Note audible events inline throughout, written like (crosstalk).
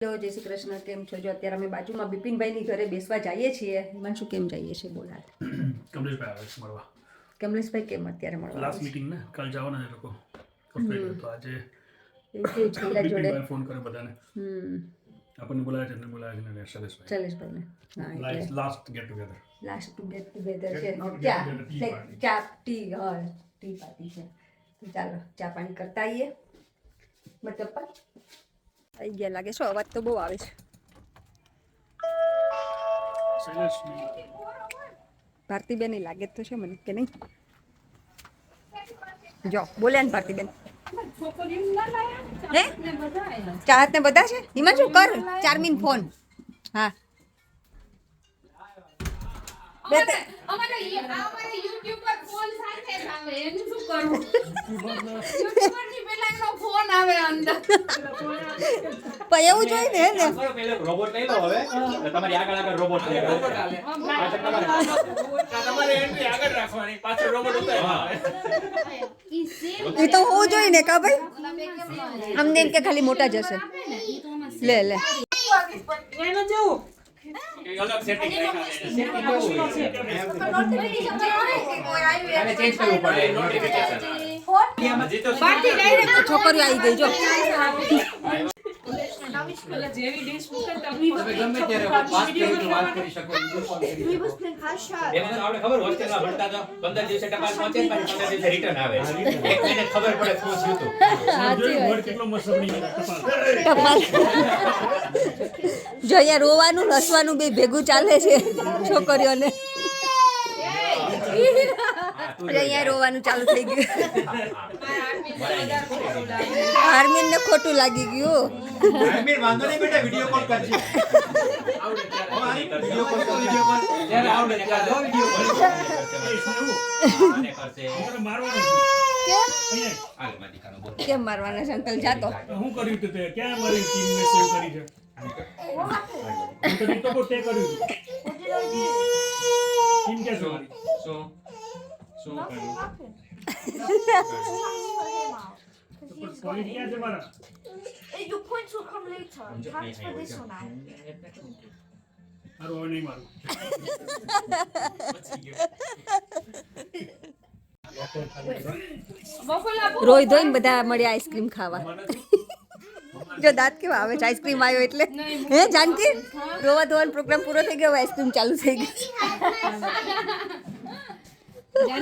Hello જય શ્રી કૃષ્ણ કેમ છો? જો અત્યારે અમે બાજુમાં બિપિનભાઈની ઘરે બેસવા જઈએ છીએ. હિમાંશુ કેમ જઈએ છીએ? બોલા કમલેશભાઈ આવે છે મળવા. કમલેશભાઈ કેમ અત્યારે મળવા લાસ્ટ મીટિંગ ને? કાલ જવાના એ લોકો. તો આજે એ કેવું જોડે. બિપિનભાઈ ફોન કરે બધાને. હમ. આપણને બોલાવે છે એમને બોલાવે છે ને શૈલેષભાઈ. ચલેશભાઈને હા last get together last to get together છે. ચા. ચા ટી હા ટી પાર્ટી છે. તો ચાલો ચા પાણી કરતા આવીએ. મતલબ આવી ગયા લાગે છો અવાજ તો બહુ આવે છે ભારતીબેન લાગે તો છે મને કે નહીં જો બોલ્યા ને ભારતીબેન હે ચાહત ને બધા છે હિમાંશુ શું કર ચાર મિન ફોન હા બે તે- અમારે ય- YouTube પર ફોન સાથે જ આવે. એનું શું કરવું? YouTube ની પેલા એનો ફોન આવે અંદર. પણ એવું જોઈએ ને ને? રોબોટ લઈ લો હવે. તમારી આગળ આગળ રોબોટ લઈ લો તમારે એન્ટ્રી આગળ રાખવાની. પાછળ રોબોટ ઉતારવાનો ઈ એ તો હોવું જોઈએ ને કા ભાઈ? અમને એમ કે ખાલી મોટા જશે લે લે. કંઈક અલગ સેટિંગ આને ચેન્જ કરવું પડે નોટિફિકેશન હજી તો છોકરીઓ આવી ગઈ જો. તમે ગમે ત્યારે વાત કરી વાત કરી શકો વિડિયો કોલ કરી શકો. એમાં તો આપણે ખબર હોસ્ટેલમાં ભણતા તો 15 દિવસે ટપાલ પહોંચે પછી 15 દિવસે રિટર્ન આવે. એક મહિને ખબર પડે શું થયું હતું. જોયું word કેટલો મસ્ત ટપાલ. ટપાલ. જો અહીંયા રોવાનું નસવાનું હસવાનું બે ભેગું ચાલે છે છોકરીઓને. (laughs) અહીંયા રોવાનું ચાલુ થઈ ગયું. આર્મીન ને ખોટું લાગી ગયું. આમીર વાંધો નહીં બેટા વિડિયો કોલ કરજે. વિડિયો કોલ તો વિડિયો કોલ જ્યારે આવડે ત્યારે વિડિયો કોલ કરશે. મારવાનું છે. અહીંયા હાલ મારી દીકરાનો બોલ. કેમ મારવાના છે? અંકલ જાતો હું કર્યું હતું તે? ક્યાં મારી ટીમને સેવ કરી છે? હું તો કર્યું ટીમ કે ક્યાં છે મારી શું શું કર્યું પણ point ક્યાં છે મારા Your points will come later. સમજો Transfer નહીં this one out. મારું હવે નહીં મારું રોઈ ધોઈને બધા મળ્યા આઈસ્ક્રીમ ખાવા જો દાંત કેવા આવે છે આઈસ્ક્રીમ આવ્યો એટલે હે જાનકી રોવા ધોવાનો પ્રોગ્રામ પૂરો થઈ ગયો આઈસ્ક્રીમ ચાલુ થઈ હેલો જય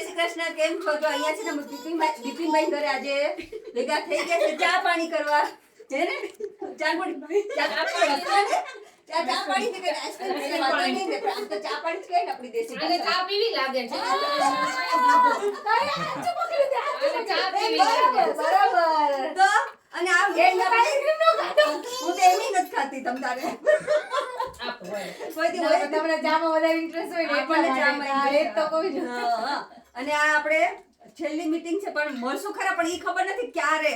શ્રી કૃષ્ણ. કેમ છો? તો અહીંયા છે ને બિપિનભાઈ બિપિનભાઈ ઘરે આજે ભેગા થઈ ગયા છે. ચા પાણી કરવા. હે ને? ચા પાણી ચા પાણી ચા પાણી કે આઈસ્ક્રીમ પીને વાંધો નહીં ને આમ તો ચા પાણી જ કહે ને આપણી દેશી આને ચા પીવી લાગે છે. લાગે. બરાબર તો અને આ વેડ ના હું તો એની નથી ખાતી તમ તારે. કોઈ હોય. તમને ચામાં વધારે ઇન્ટરેસ્ટ હોય આપણને એટલા ચા માટે. માં હા, એ તો કોઈ. અને આ આપણે છેલ્લી મીટિંગ છે પણ મળશું ખરા પણ એ ખબર નથી ક્યારે.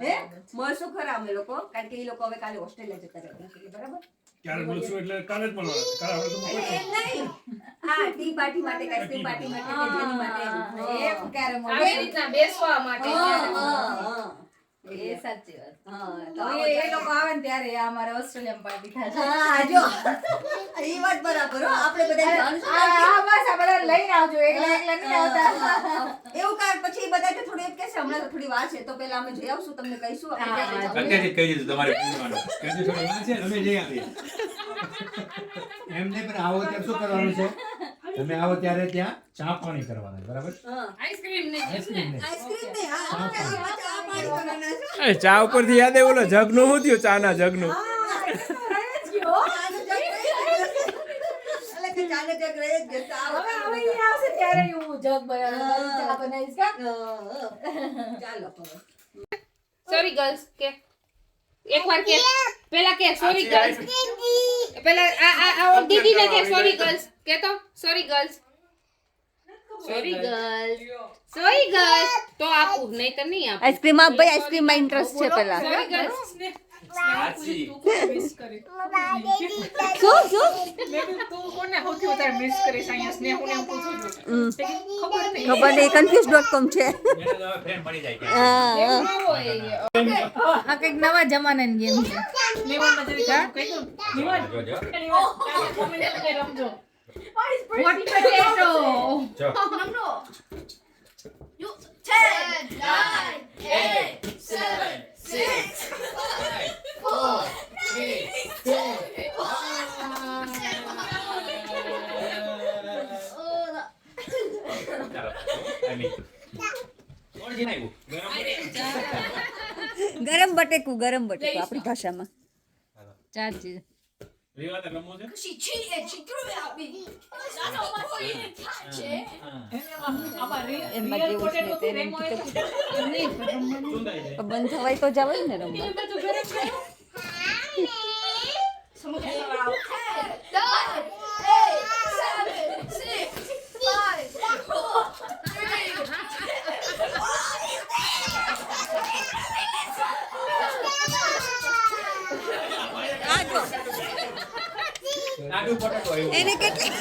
હે? મળશું ખરા અમે લોકો કારણ કે એ લોકો હવે કાલે ઓસ્ટ્રેલિયા જતા રહ્યા બરાબર? ક્યારે મળશું એટલે કાલે જ મળવાનું કાલે તો એમ નહીં. હા ટી પાર્ટી માટે આઈસ્ક્રીમ પાર્ટી માટે કે જેની માટે એમ ક્યારે મળે? આ રીતના બેસવા માટે હા, હા? એ સાચી વાત. હા, તો તો આવો એ એ લોકો આવે ને ત્યારે અમારે ઓસ્ટ્રેલિયામાં પાર્ટી થશે હા જો. એ વાત બરાબર હો. આપણે બધા જાણશું આ આ બસ આ બધા લઈને આવજો. એકલા એકલા નહીં આવતા. એવું કાંઈ પછી બધા તો થોડું એમ કહેશે હમણાં તો થોડી વાર છે તો પેલા અમે જઈ આવશું તમને કહીશું આપણે હા, ક્યાં હા. જવાનું. અત્યારથી જ કહી દીધું તમારે પૂછવાનું કીધું થોડી વાર છે અમે જઈ આવીએ. (laughs) એમ પણ આવો શું કરવાનું છે? તમે આવો ત્યારે ત્યાં ચા પાણી કરવાના છે, બરાબર હા. આઈસ્ક્રીમ નહીં આઈસ્ક્રીમ નહીં આઈસ્ક્રીમ નહીં, હા, હા, ચા પાણી કરવાના છે. એ ચા ઉપરથી યાદ આવ્યું ઓલો જગનું શું થયું ચાના જગનું ચાનો જગ રહી જ ગયો. એટલે કે ચાનો જગ રહી જ ગયો. તો આવો, હવે આવો હવે ઈ આવશે ત્યારે હું જગ બનાવીશ હા. ચા બનાવીશ કા હા, હા. ચાલો હવે. સોરી ગર્લ્સ કે એકવાર કે પેલા કે સોરી ગર્લ્સ પેલા આ આ આ ઓલી દીદીને કે સોરી ગર્લ્સ કે તો sorry girls sorry girls sorry girls તો આપું નહીં તો નહીં આપું. આઈસ્ક્રીમ આપ ભાઈ આઈસ્ક્રીમમાં ઇન્ટરેસ્ટ છે પેલા. સોરી ગર્લ્સ (laughs) શું શું? ખબર નહીં. કન્ફ્યુઝ ડોટ કોમ છે. આ કંઈક નવા જમાનાની ગેમ છે. નિવાનમાં જરી કામ કહી દઉં. નિવાન, જોજો. એ નિવાન, તમે ને તમે રમજો. Hot potato. જો. No, no. You ten, nine, eight, seven, six, five, four, three, two, one. ચાલો. I mean. કોણ જીનાવ્યું? ગરમ બટેકું ગરમ બટેકું આપણી ભાષામાં ચાચી. રીવા તો la છે Così ci, She threw it No, પણ રમવાનું. શું થાય છે બંધ થવાય તો જવાય ને રમવા. આ જો આવ્યું. એને કેટલી.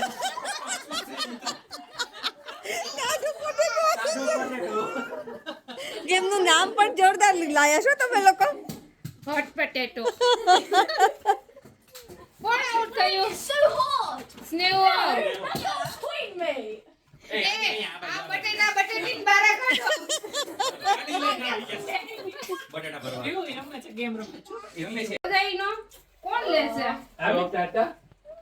એમનું નામ પણ જોરદાર લાયા છો તમે લોકો હોટ potato. કોણ થયું? આ બટેટા બારે કાઢો. બટાટા ભરવા. એવું છે, રમે છે. છે. લેશે? આ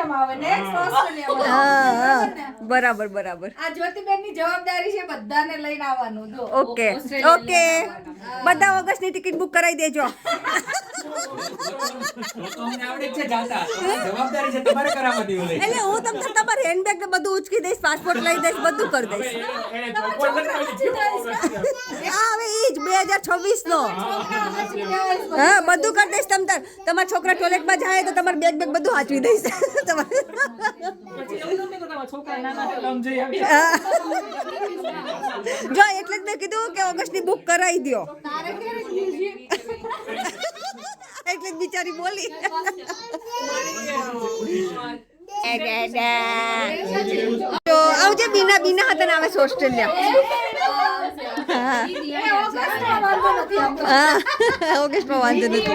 ઓસ્ટ્રેલિયામાં આવે. ઓસ્ટ્રેલિયામાં બરાબર બરાબર આ જ્યોતિબેનની જવાબદારી છે બધાને લઈને આવવાનું જો. Okay okay. બધા ઓગસ્ટની ટિકિટ બુક કરાવી દેજો. તો તો અમને આવડે જ છે જાતા. તમારી જવાબદારી છે તમારે કરાવવાની ઓલે. એટલે હું તમને તમારે હેન્ડબેગ ને બધું ઉચકી દઈશ પાસપોર્ટ લઈ દઈશ બધું કરી દઈશ આ હવે એ જ બે હજાર છવ્વીસ નો હા બધું કરી દઈશ તમ તાર તમારા છોકરા ટોયલેટમાં જાય તો તમારે બેગ બેગ બધું હાચવી દઈશ તમારે. હા. જો એટલે જ મેં કીધું કે ઓગસ્ટની બુક કરાવી દો તારે ક્યારે જઈએ? એટલે જ બિચારી બોલી. તો આવજે બીના બીના હતા આવે છે ઓસ્ટ્રેલિયા. હા. એ ઓગસ્ટમાં વાંધો નથી.